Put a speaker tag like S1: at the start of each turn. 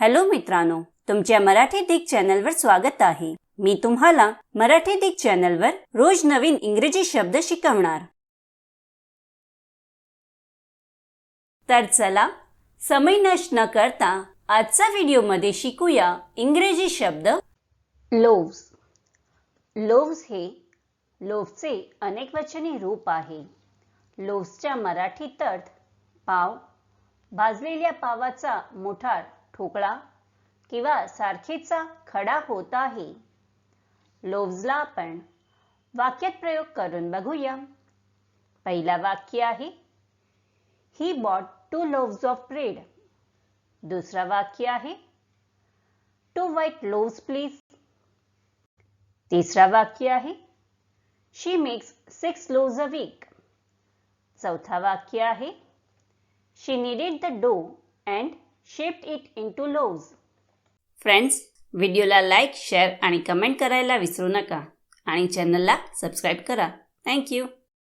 S1: Hello मित्रांनो तुमच्या मराठी दिग चॅनलवर स्वागत आहे. मी तुम्हाला मराठी दिग चॅनलवर रोज नवीन इंग्रजी शब्द शिकवणार. तर चला समय नष्ट न करता आजचा व्हिडिओमध्ये शिकूया इंग्रजी शब्द. लोव्स लोव्स हे लोव्हचे अनेकवचनी रूप आहे. लोव्सच्या मराठीत अर्थ पाव भाजलेल्या पावाचा मोठा ठोकळा किंवा सारखीचा खडा होत आहे. लोव्जला आपण वाक्यात प्रयोग करून बघूया. पहिला वाक्य आहे he bought two loaves of bread दुसरा वाक्य आहे टू व्हाईट लोव्स प्लीज तिसरा वाक्य आहे she makes six loaves a week चौथा वाक्य आहे she needed the dough and shaped it into loaves friends व्हिडिओला लाईक शेअर आणि कमेंट करायला विसरू नका. आणि चॅनलला सबस्क्राईब करा. थँक्यू